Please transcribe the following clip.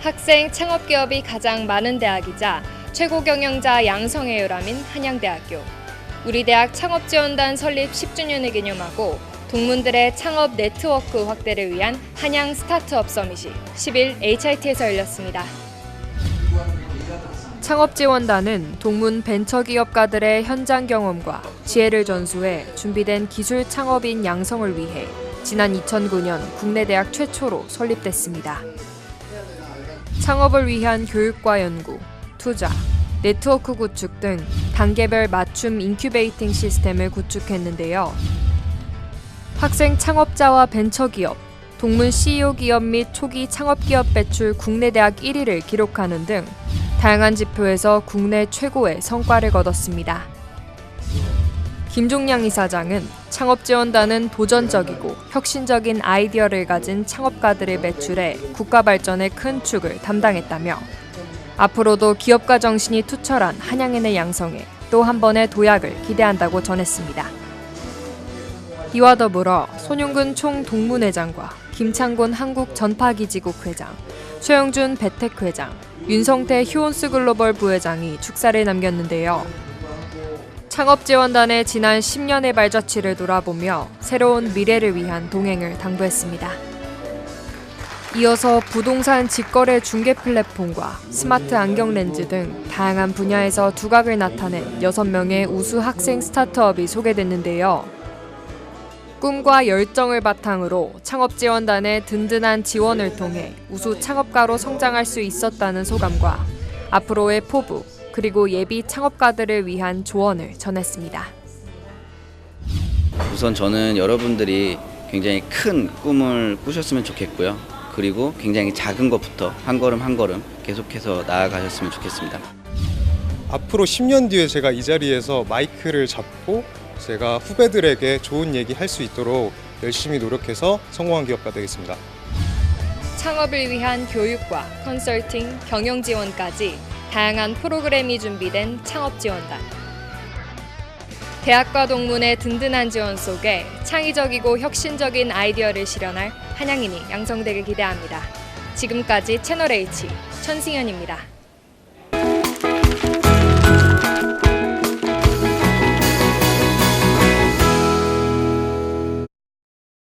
학생 창업 기업이 가장 많은 대학이자 최고 경영자 양성의 요람인 한양대학교. 우리 대학 창업 지원단 설립 10주년을 기념하고 동문들의 창업 네트워크 확대를 위한 한양 스타트업 서밋이 10일 HIT에서 열렸습니다. 창업지원단은 동문 벤처기업가들의 현장 경험과 지혜를 전수해 준비된 기술 창업인 양성을 위해 지난 2009년 국내 대학 최초로 설립됐습니다. 창업을 위한 교육과 연구, 투자, 네트워크 구축 등 단계별 맞춤 인큐베이팅 시스템을 구축했는데요. 학생 창업자와 벤처기업, 동문 CEO 기업 및 초기 창업기업 배출 국내 대학 1위를 기록하는 등 다양한 지표에서 국내 최고의 성과를 거뒀습니다. 김종량 이사장은 창업지원단은 도전적이고 혁신적인 아이디어를 가진 창업가들을 배출해 국가 발전의 큰 축을 담당했다며 앞으로도 기업가 정신이 투철한 한양인을 양성해 또한 번의 도약을 기대한다고 전했습니다. 이와 더불어 손용근 총 동문회장과 김창곤 한국 전파기지국 회장, 최영준 베텍 회장, 윤성태 휴온스 글로벌 부회장이 축사를 남겼는데요. 창업지원단의 지난 10년의 발자취를 돌아보며 새로운 미래를 위한 동행을 당부했습니다. 이어서 부동산 직거래 중개 플랫폼과 스마트 안경 렌즈 등 다양한 분야에서 두각을 나타낸 6명의 우수 학생 스타트업이 소개됐는데요. 꿈과 열정을 바탕으로 창업지원단의 든든한 지원을 통해 우수 창업가로 성장할 수 있었다는 소감과 앞으로의 포부 그리고 예비 창업가들을 위한 조언을 전했습니다. 우선 저는 여러분들이 굉장히 큰 꿈을 꾸셨으면 좋겠고요. 그리고 굉장히 작은 것부터 한 걸음 한 걸음 계속해서 나아가셨으면 좋겠습니다. 앞으로 10년 뒤에 제가 이 자리에서 마이크를 잡고 제가 후배들에게 좋은 얘기 할 수 있도록 열심히 노력해서 성공한 기업가 되겠습니다. 창업을 위한 교육과 컨설팅, 경영 지원까지 다양한 프로그램이 준비된 창업 지원단. 대학과 동문의 든든한 지원 속에 창의적이고 혁신적인 아이디어를 실현할 한양인이 양성되길 기대합니다. 지금까지 채널 H 천승현입니다.